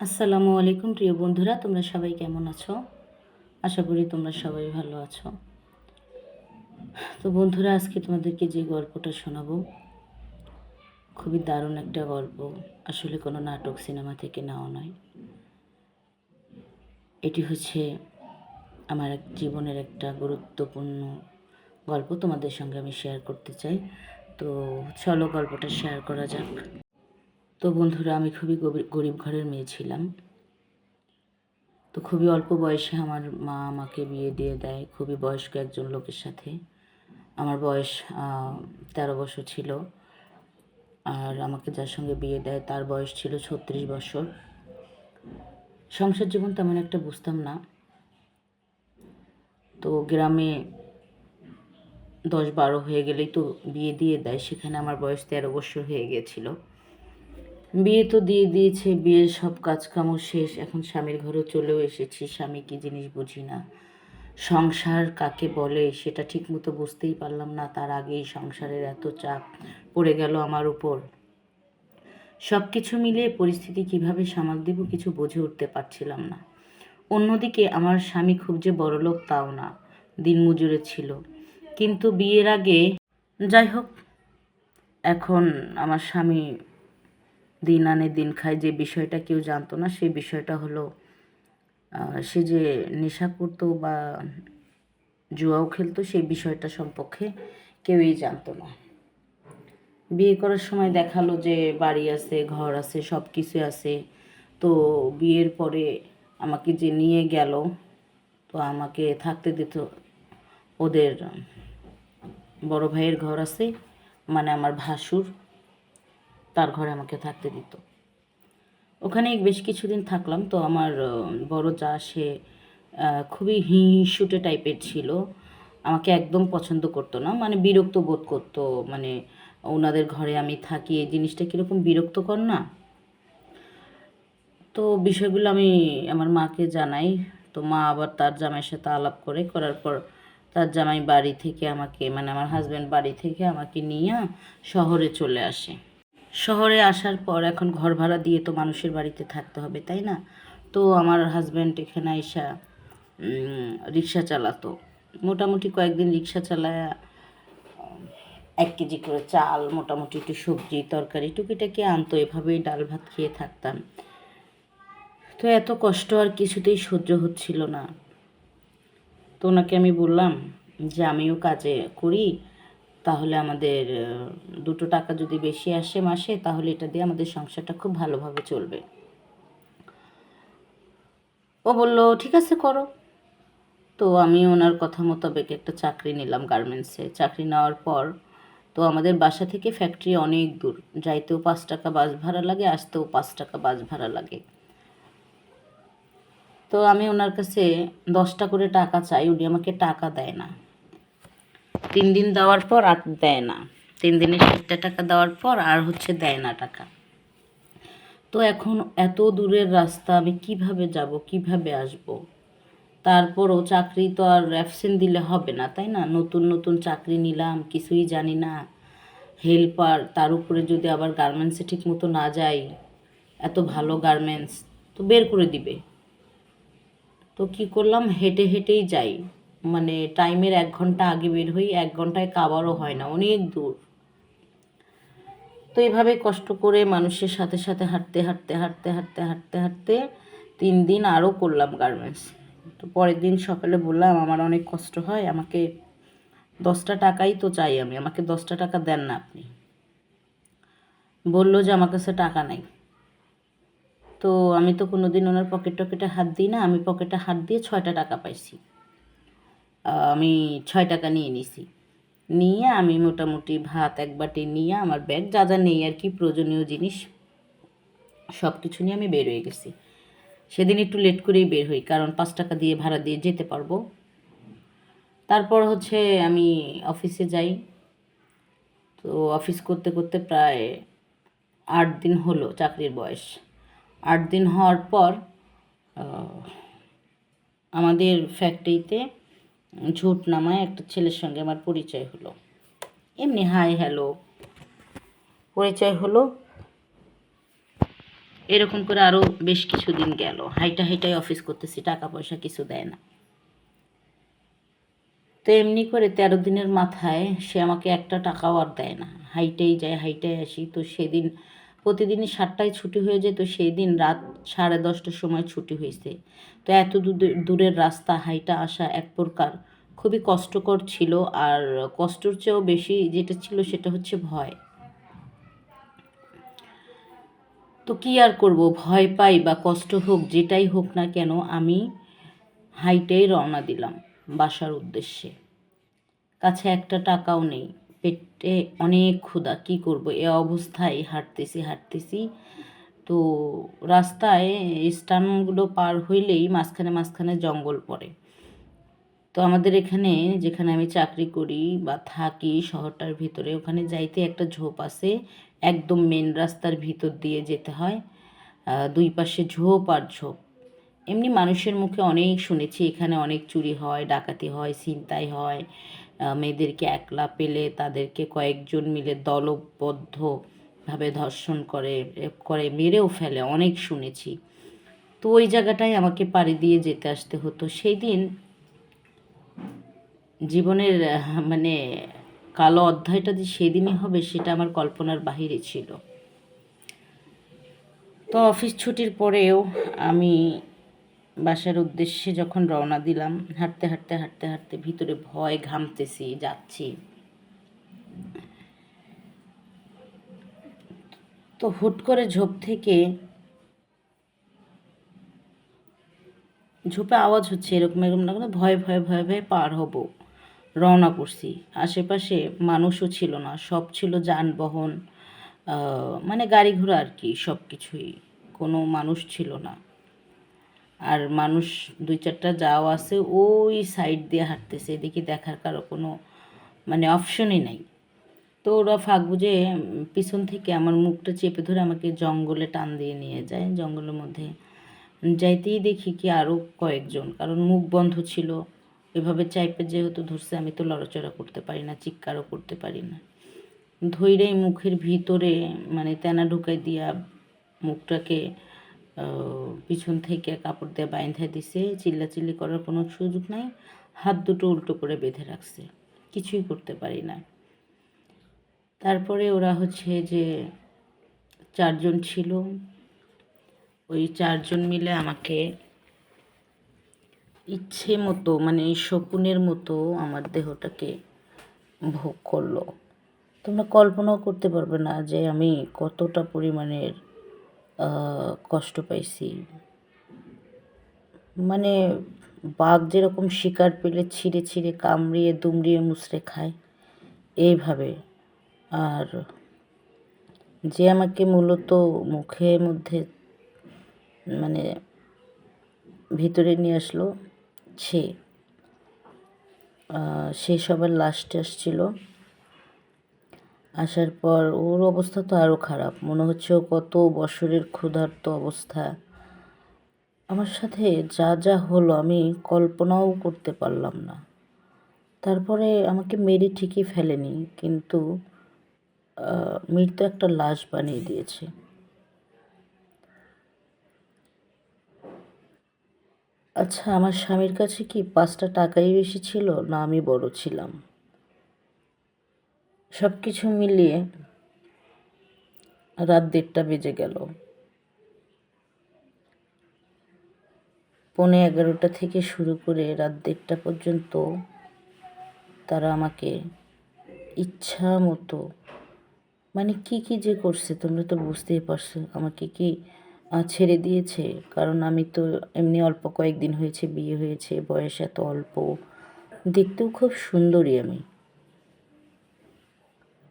আসসালামু আলাইকুম প্রিয় বন্ধুরা, তোমরা সবাই কেমন আছো? আশা করি তোমরা সবাই ভালো আছো। তো বন্ধুরা, আজকে তোমাদেরকে যে গল্পটা শোনাবো, খুবই দারুণ একটা গল্প। আসলে কোনো নাটক সিনেমা থেকে নেওয়া নয়। এটি হচ্ছে আমার এক জীবনের একটা গুরুত্বপূর্ণ গল্প। তোমাদের সঙ্গে আমি শেয়ার করতে চাই। তো চলো গল্পটা শেয়ার করা যাক। তো বন্ধুরা, আমি খুবই গরিব ঘরের মেয়ে ছিলাম। তো খুবই অল্প বয়সে আমার মা আমাকে বিয়ে দিয়ে দেয়। খুবই বয়স্ক একজন লোকের সাথে। আমার বয়স তেরো বছর ছিল। আর আমাকে যার সঙ্গে বিয়ে দেয় তার বয়স ছিল ছত্রিশ বছর। সংসার জীবন তেমন একটা বুঝতাম না। তো গ্রামে দশ বারো হয়ে গেলেই তো বিয়ে দিয়ে দেয়। সেখানে আমার বয়স তেরো বছর হয়ে গিয়েছিল বিয়ে তো দিয়ে দিয়েছে, বিয়ের সব কাজকামও শেষ। এখন স্বামীর ঘরেও চলেও এসেছি, স্বামী কি জিনিস বুঝি না। সংসার কাকে বলে সেটা ঠিকমতো বুঝতেই পারলাম না, তার আগেই সংসারের এত চাপ পড়ে গেল আমার উপর। সব কিছু মিলিয়ে পরিস্থিতি কীভাবে সামাল দিব কিছু বুঝে উঠতে পারছিলাম না। অন্যদিকে আমার স্বামী খুব যে বড়লোক তাও না, দিনমজুরে ছিল। কিন্তু বিয়ের আগে, যাই হোক, এখন আমার স্বামী দিন আনে দিন খায়, যে বিষয়টা কেউ জানতো না, সেই বিষয়টা হলো সে যে নেশা করতো বা জুয়াও খেলতো, সেই বিষয়টা সম্পর্কে কেউই জানতো না। বিয়ে করার সময় দেখাল যে বাড়ি আছে, ঘর আছে সব কিছু আছে। তো বিয়ের পরে আমাকে যে নিয়ে গেল, তো আমাকে থাকতে দিত ওদের বড় ভাইয়ের ঘর আছে মানে আমার ভাসুর। তার ঘরে আমাকে থাকতে দিত। ওখানে বেশ কিছুদিন থাকলাম। তো আমার বড় যা সে খুবই হিংসুটে টাইপের ছিল। আমাকে একদম পছন্দ করতো না। মানে বিরক্ত বোধ করতো। মানে ওনাদের ঘরে আমি থাকি, এই জিনিসটা কীরকম বিরক্তকর না? তো বিষয়গুলো আমি আমার মাকে জানাই। তো মা আবার তার জামাইয়ের সাথে আলাপ করে, করার পর তার জামাই বাড়ি থেকে আমাকে মানে আমার হাজব্যান্ড বাড়ি থেকে আমাকে নিয়ে শহরে চলে আসে। শহরে আসার পর এখন ঘর ভাড়া দিয়ে তো মানুষের বাড়িতে থাকতে হবে, তাই না? তো আমার হাজব্যান্ড এখানে এসা রিক্সা চালাতো। মোটামুটি কয়েকদিন রিক্সা চালায়, এক কেজি করে চাল, মোটামুটি একটু সবজি, তরকারি, টুকিটাকি আনতো। এভাবেই ডাল ভাত খেয়ে থাকতাম। তো এত কষ্ট আর কিছুতেই সহ্য হচ্ছিল না। তো ওনাকে আমি বললাম যে, আমিও কাজে করি তাহলে আমাদের দুটো টাকা যদি বেশি আসে মাসে, তাহলে এটা দিয়ে আমাদের সংসারটা খুব ভালোভাবে চলবে। ও বলল, ঠিক আছে, করো। তো আমি ওনার কথা মোতাবেক একটা চাকরি নিলাম গার্মেন্টসে। চাকরি নেওয়ার পর তো আমাদের বাসা থেকে ফ্যাক্টরি অনেক দূর। যাইতেও পাঁচ টাকা বাস ভাড়া লাগে, আসতেও পাঁচ টাকা বাস ভাড়া লাগে। তো আমি ওনার কাছে দশটা করে টাকা চাই, উনি আমাকে টাকা দেয় না। তিন দিন দেওয়ার পর আর দেয় না। তিন দিনে ষাটটা টাকা দেওয়ার পর আর হচ্ছে দেয় না টাকা। তো এখন এত দূরের রাস্তা আমি কীভাবে যাব, কীভাবে আসব? তারপরও চাকরি তো আর অ্যাবসেন্ট দিলে হবে না, তাই না? নতুন নতুন চাকরি নিলাম, কিছুই জানি না। হেল্পার তার উপরে যদি আবার গার্মেন্টসে ঠিক মতো না যাই, এত ভালো গার্মেন্টস তো বের করে দিবে। তো কি করলাম? হেঁটে হেঁটেই যাই। মানে টাইমের এক ঘণ্টা আগে বের হই, এক ঘন্টায় কাবারও হয় না, অনেক দূর। তো এভাবে কষ্ট করে মানুষের সাথে সাথে হাঁটতে হাঁটতে হাঁটতে হাঁটতে হাঁটতে হাঁটতে তিন দিন আরও করলাম গার্মেন্টস তো পরের দিন সকালে বললাম, আমার অনেক কষ্ট হয়, আমাকে দশটা টাকাই তো চাই আমি, আমাকে দশটা টাকা দেন না আপনি। বলল যে, আমার কাছে টাকা নাই। তো আমি তো কোনো দিন ওনার পকেট টকেটে হাত দিই না, আমি পকেটে হাত দিয়ে ছয়টা টাকা পাইছি। আমি ছয় টাকা নিয়ে নিছি। নিয়ে আমি মোটামুটি ভাত এক বাটি নিয়ে আমার ব্যাগ যা যা নেই আর কি প্রয়োজনীয় জিনিস সব কিছু নিয়ে আমি বের হয়ে গেছি। সেদিন একটু লেট করেই বের হই, কারণ পাঁচ টাকা দিয়ে ভাড়া দিয়ে যেতে পারব। তারপর হচ্ছে আমি অফিসে যাই। তো অফিস করতে করতে প্রায় আট দিন হলো চাকরির বয়স। আট দিন হওয়ার পর আমাদের ফ্যাক্টরিতে ঝুট নামায় একটা ছেলের সঙ্গে আমার পরিচয় হলো। এমনি হাই হ্যালো পরিচয় হলো। এরকম করে আরও বেশ কিছুদিন গেল। হাইটা হাইটাই অফিস করতেছি টাকা পয়সা কিছু দেয় না। তো এমনি করে তেরো দিনের মাথায় সে আমাকে একটা টাকাও আর দেয় না। হাইটেই যায় হাইটাই আসি। তো সেদিন প্রতিদিনই সাতটায় ছুটি হয়ে যেত, সেই দিন রাত সাড়ে দশটার সময় ছুটি হয়েছে। তো এত দূর- দূরের রাস্তা, হাইটা আসা এক প্রকার খুবই কষ্টকর ছিল আর কষ্টর চেয়েও বেশি যেটা ছিল সেটা হচ্ছে ভয়। তো কি আর করব? ভয় পাই বা কষ্ট হোক, যেটাই হোক না কেন আমি হাইটেই রওনা দিলাম বাসার উদ্দেশ্যে। কাছে একটা টাকাও নেই। পেটে অনেক ক্ষুধা, কি করব? এ অবস্থায় হাঁটতেছি হাঁটতেছি। তো রাস্তায় স্টানগুলো পার হইলেই মাঝখানে মাঝখানে জঙ্গল পড়ে। তো আমাদের এখানে যেখানে আমি চাকরি করি বা থাকি শহরটার ভিতরে, ওখানে যাইতে একটা ঝোপ আছে। একদম মেন রাস্তার ভিতর দিয়ে যেতে হয়। দুই পাশে ঝোপ আর ঝোপ। এমনি মানুষের মুখে অনেক শুনেছি, এখানে অনেক চুরি হয়, ডাকাতি হয়, ছিনতাই হয়। মেয়েদেরকে একলা পেলে তাদেরকে কয়েকজন মিলে দলবদ্ধভাবে ধর্ষণ করে করে, মেরেও ফেলে, অনেক শুনেছি। তো ওই জায়গাটায় আমাকে পাড়ি দিয়ে যেতে আসতে হতো। সেই দিন জীবনের মানে কালো অধ্যায়টা যে সেদিনই হবে সেটা আমার কল্পনার বাহিরে ছিল। তো অফিস ছুটির পরেও আমি বাসার উদ্দেশ্যে যখন রওনা দিলাম, হাঁটতে হাঁটতে হাঁটতে হাঁটতে ভিতরে ভয় ঘামতেছি, যাচ্ছি। তো হুট করে ঝোপ থেকে ঝোপে আওয়াজ হচ্ছে এরকম এরকম না কোনো ভয়ে ভয়ে ভয়ে ভয়ে পার হব। রওনা করছি। আশেপাশে মানুষও ছিল না, সব ছিল যানবাহন মানে গাড়ি ঘোড়া আর কি সব কিছুই কোনো মানুষ ছিল না। আর মানুষ দুই চারটা যাও আছে, ওই সাইড দিয়ে হাঁটতেছে, এদিকে দেখার কারও কোনো মানে অপশনই নাই। তো ওরা ফাঁক বুঝে পিছন থেকে আমার মুখটা চেপে ধরে আমাকে জঙ্গলে টান দিয়ে নিয়ে যায়। জঙ্গলের মধ্যে যাইতেই দেখি কি আরও কয়েকজন, কারণ মুখ বন্ধ ছিল। এভাবে চাইপে যেহেতু ধরছে, আমি তো লড়াচড়া করতে পারি না, চিৎকারও করতে পারি না। ধৈরেই মুখের ভিতরে মানে তেনা ঢুকাই দিয়া মুখটাকে পিছন থেকে কাপড় দিয়ে বাইন্ধা দিছে, চিল্লাচিল্লি করার কোনো সুযোগ নাই, হাত দুটো উল্টো করে বেঁধে রাখছে, কিছুই করতে পারি না। তারপরে ওরা হচ্ছে যে চারজন ছিল, ওই চারজন মিলে আমাকে ইচ্ছে মতো মানে শকুনের মতো আমার দেহটাকে ভোগ করল। তোমরা কল্পনাও করতে পারবে না যে আমি কতটা পরিমাণের কষ্ট পাইছি। মানে বাঘ যেরকম শিকার পেলে ছিঁড়ে ছিঁড়ে কামড়িয়ে, দুমড়িয়ে, মুচড়ে খায়, এইভাবে। আর যে আমাকে মূলত মুখের মধ্যে মানে ভিতরে নিয়ে আসলো, সে। সে সবার লাস্টে আসছিল। আসার পর ওর অবস্থা তো আরও খারাপ। মনে হচ্ছে ও কত বছরের ক্ষুধার্ত অবস্থা। আমার সাথে যা যা হলো আমি কল্পনাও করতে পারলাম না। তারপরে আমাকে মেরে ঠিকই ফেলেনি কিন্তু আহ, মৃত একটা লাশ বানিয়ে দিয়েছে। আচ্ছা আমার স্বামীর কাছে কি পাঁচটা টাকাই বেশি ছিল? না আমি বড় ছিলাম। সব কিছু মিলিয়ে রাত দেড়টা বেজে গেল। পৌনে এগারোটা থেকে শুরু করে রাত দেড়টা পর্যন্ত তারা আমাকে ইচ্ছা মতো মানে কি কি যে করছে তোমরা তো বুঝতেই পারছ, আমাকে কি ছেড়ে দিয়েছে? কারণ আমি তো এমনি অল্প কয়েকদিন হয়েছে, বিয়ে হয়েছে, বয়স এত অল্প। দেখতেও খুব সুন্দরী আমি।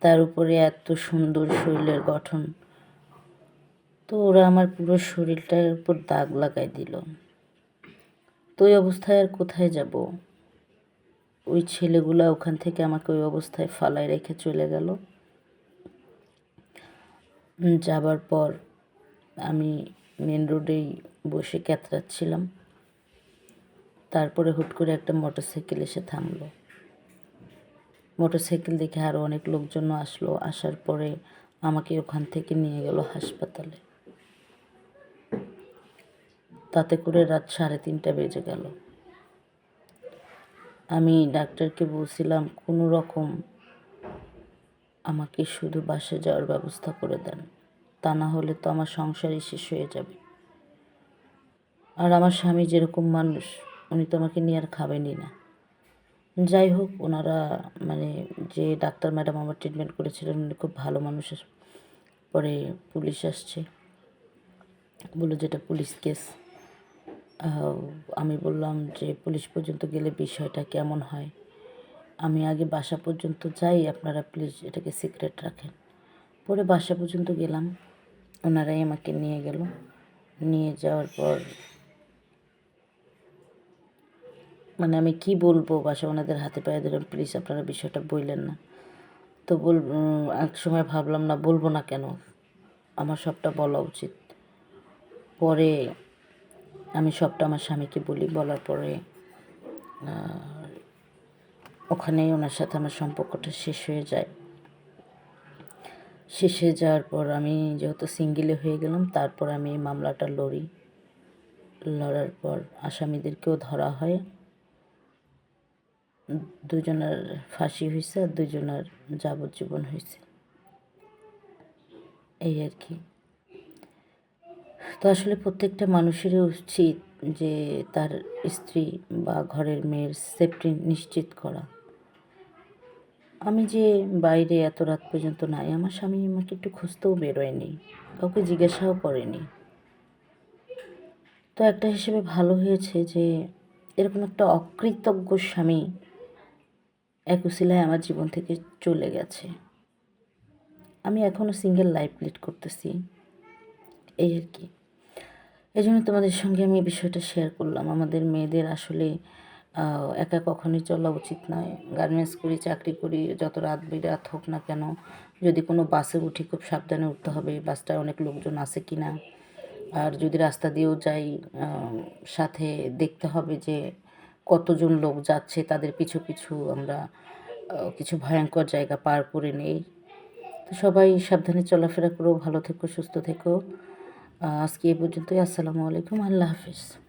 তার উপরে এত সুন্দর শরীরের গঠন। তো ওরা আমার পুরো শরীরটার উপর দাগ লাগাই দিল। তো ওই অবস্থায় আর কোথায় যাব? ওই ছেলেগুলা ওখান থেকে আমাকে ওই অবস্থায় ফালায় রেখে চলে গেল। যাবার পর আমি মেন রোডেই বসে ক্যাতরাচ্ছিলাম। তারপরে হুট করে একটা মোটরসাইকেল এসে থামলো। মোটরসাইকেল দেখে আরও অনেক লোকজন আসলো। আসার পরে আমাকে ওখান থেকে নিয়ে গেল হাসপাতালে। তাতে করে রাত সাড়ে তিনটা বেজে গেল। আমি ডাক্তারকে বলছিলাম, কোনো রকম আমাকে শুধু বাসে যাওয়ার ব্যবস্থা করে দেন। তা না হলে তো আমার সংসারই শেষ হয়ে যাবে। আর আমার স্বামী যেরকম মানুষ, উনি তো আমাকে নিয়ে আর খাবেনই না। যাই হোক, ওনারা মানে যে ডাক্তার ম্যাডাম আমার ট্রিটমেন্ট করেছিলেন, উনি খুব ভালো মানুষ পরে পুলিশ আসছে। বলল যেটা পুলিশ কেস। আমি বললাম যে পুলিশ পর্যন্ত গেলে বিষয়টা কেমন হয়? আমি আগে বাসা পর্যন্ত যাই, আপনারা প্লিজ এটাকে সিক্রেট রাখেন। পরে বাসা পর্যন্ত গেলাম। ওনারাই আমাকে নিয়ে গেল। নিয়ে যাওয়ার পর মানে আমি কি বলব? বাসা ওনাদের হাতে পায়ে দিলাম প্লিজ আপনারা বিষয়টা বললেন না। তো বল এক সময় ভাবলাম না বলব না কেন? আমার সবটা বলা উচিত। পরে আমি সবটা আমার স্বামীকে বলি, বলার পরে ওখানেই ওনার সাথে আমার সম্পর্কটা শেষ হয়ে যায়। শেষ হয়ে যাওয়ার পর আমি যেহেতু সিঙ্গেলে হয়ে গেলাম, তারপর আমি এই মামলাটা লড়ি। লড়ার পর আসামিদেরকেও ধরা হয়। দুজনের ফাঁসি হয়েছে আর দুজনের যাবজ্জীবন হয়েছে এই আর কি। তো আসলে প্রত্যেকটা মানুষেরই উচিত যে তার স্ত্রী বা ঘরের মেয়ের সেফটি নিশ্চিত করা। আমি যে বাইরে এত রাত পর্যন্ত নাই, আমার স্বামী আমাকে একটু খুঁজতেও বেরোয়নি, কাউকে জিজ্ঞাসাও করেনি। তো একটা হিসেবে ভালো হয়েছে যে এরকম একটা অকৃতজ্ঞ স্বামী এক উসিলায় আমার জীবন থেকে চলে গেছে। আমি এখনও সিঙ্গেল লাইফ লিড করতেছি। এই আর কি। এই জন্য তোমাদের সঙ্গে আমি বিষয়টা শেয়ার করলাম। আমাদের মেয়েদের আসলে একা কখনোই চলা উচিত নয়। গার্মেন্টস করি, চাকরি করি, যত রাত বিরাত হোক না কেন, যদি কোনো বাসে উঠি খুব সাবধানে উঠতে হবে। বাসটায় অনেক লোকজন আছে কি না আর যদি রাস্তা দিয়েও যাই সাথে দেখতে হবে যে কতজন লোক যাচ্ছে, তাদের পিছু পিছু আমরা কিছু ভয়ঙ্কর জায়গা পার করে নেই। তো সবাই সাবধানে চলাফেরা করো, ভালো থেকো, সুস্থ থেকো। আজকে এ পর্যন্তই, আসসালামু আলাইকুম, আল্লাহ হাফিজ।